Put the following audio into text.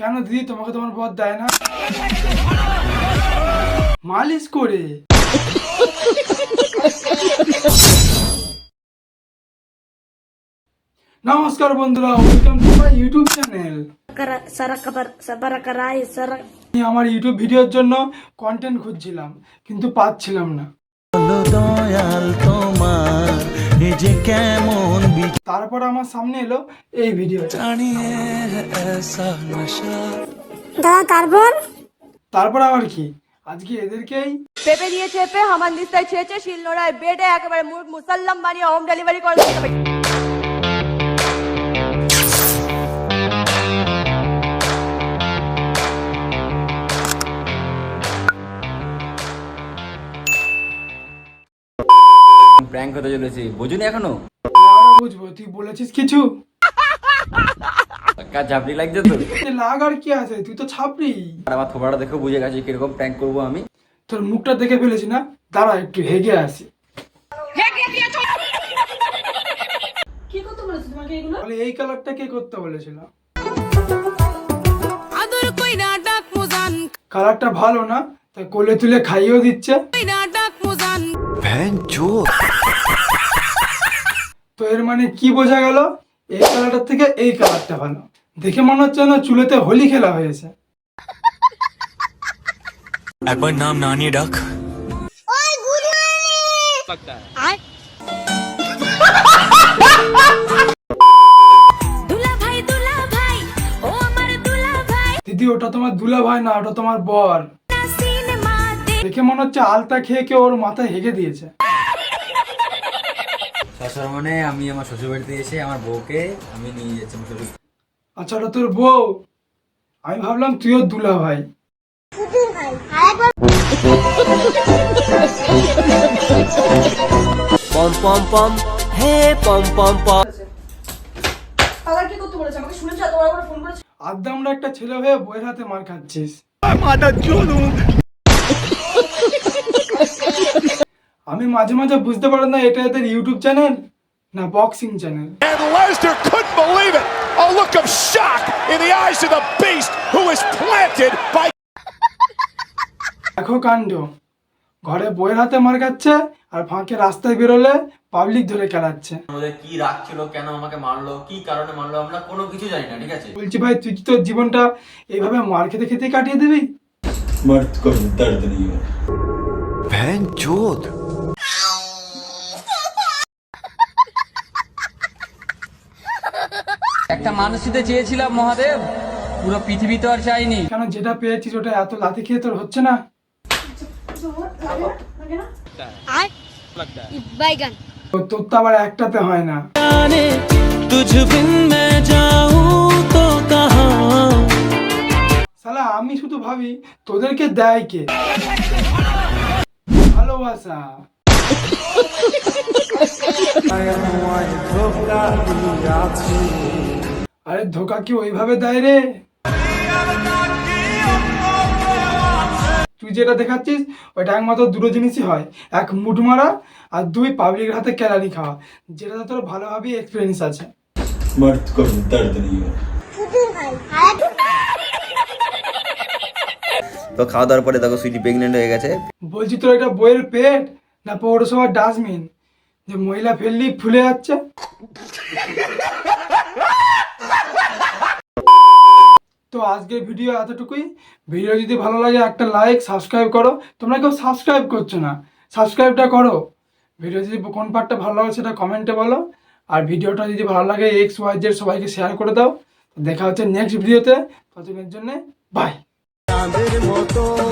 কেন দিদি তোমাকে তোমার বর দেয় না? মালিশ করে। নমস্কার বন্ধুরা welcome to my YouTube channel আমি আমার ইউটিউব ভিডিওর জন্য কন্টেন্ট খুঁজছিলাম কিন্তু পাচ্ছিলাম না। দয়াল তোমার। এ যে কেমন তারপর আমার সামনে এলো এই ভিডিও দাদা তারপর? তারপর আবার কি? আজকে এদেরকেই পেপে দিয়ে চেপে হামান দিস্তায় ছেঁচে শিলনোড়ায় বেডে একেবারে মুসাল্লাম বানিয়ে হোম ডেলিভারি করে দিতে প্র্যাঙ্ক হতে চলেছে। বোঝুনি এখনও? বুঝব তুই বলেছিস কিছু? ঝাপড়ি লাগছে তো লাগ আর কি আছে তুই তো ছাপড়ি। আর আমার থোবাটা দেখে বুঝে গেছে কীরকম প্র্যাঙ্ক করব আমি। তোর মুখটা দেখে ফেলেছি না? দাঁড়া একটু হেগে আসি। এই কালারটা কে করতে বলেছিল? কালারটা ভালো না তাই কোলে তুলে খাইয়েও দিচ্ছে। তো এর মানে কি বোঝা গেল? এই কালারটার থেকে এই কালারটা ভালো। দেখে মনে হচ্ছে না চুলেতে হোলি খেলা হয়েছে। একবার নাম না নিয়ে ডাক। দিদি ওটা তোমার দুলা ভাই না ওটা তোমার বর। দেখে মনে হচ্ছে আলতা খেয়ে কেউ ওর মাথায় হেগে দিয়েছে। শ্বশুর মানে আমি আমার শ্বশুর বাড়িতে এসে আমার বউকে আমি নিয়ে যাচ্ছি আমার শ্বশুর আচ্ছা ওটা তোর বউ? আমি ভাবলাম তুইও দুলা ভাই। পম পম পম হে পম পম পম। কালার কি করতে বলেছে? আমাকে শুনেছ? তোমার আবার ফোন করেছে? আদ্যা আমরা একটা ছেলে হয়ে বইয়ের হাতে মার খাচ্ছিস। আমি মাঝে মাঝে বুঝতে পারি না এটা এদের ইউটিউব চ্যানেল না boxing channel And Lesnar couldn't believe it. A look of shock in the eyes of the beast who is planted by দেখো কাণ্ড। ঘরে বইয়ের হাতে মার খাচ্ছে আর ফাঁকে রাস্তায় বেরোলে পাবলিক ধরে খেলাচ্ছে। আমাদের কি রাগ ছিল কেন আমাকে মারলো কি কারণে মারলো আমরা কোনো কিছু জানি না ঠিক আছে? বলছি ভাই তুই কি তোর জীবনটা এইভাবে মার খেতে খেতে কাটিয়ে দিবি? মর্দ কো দর্দ নেই ভ্যান চোদ একটা মানুষিতে চেয়েছিলাম মহাদেব পুরো পৃথিবী তো আর চাইনি। কেন যেটা পেয়েছিস ওটা এত লাথি খেয়ে তোর হচ্ছে না? তোর তো আবার একটাতে হয় না। সালা আমি শুধু ভাবি তোদেরকে দেয় কে? ভালোবাসা। আরে ধোকা কি ওইভাবে দেয় রে? তুই যেটা দেখাচ্ছিস, ওইটা একমাত্র দুটো জিনিসই হয়। এক মুঠ মারা আর দুই পাবলিকের হাতে ক্যালারি খাওয়া যেটা তোর ভালোভাবেই এক্সপিরিয়েন্স আছে মর্দ কো দর্দ নেই তো খাওয়া দাওয়ার পরে দেখো সুইটি প্রেগনেন্ট হয়ে গেছে। বলছি, তোর এটা বইয়ের পেট না পৌরসভার ডাস্টবিন? যে মহিলা ফেললি, ফুলে যাচ্ছে। তো আজকের ভিডিও এতটুকুই। ভিডিও যদি ভালো লাগে, একটা লাইক সাবস্ক্রাইব করো। তোমরা কেউ সাবস্ক্রাইব করছ না। সাবস্ক্রাইবটা করো। ভিডিও যদি কোন পার্টটা ভালো লাগে, সেটা কমেন্টে বলো। আর ভিডিওটা যদি ভালো লাগে এক্স ওয়াই জেড সবাইকে শেয়ার করে দাও। দেখা হচ্ছে নেক্সট ভিডিওতে। ততদিনের জন্য বাই todo.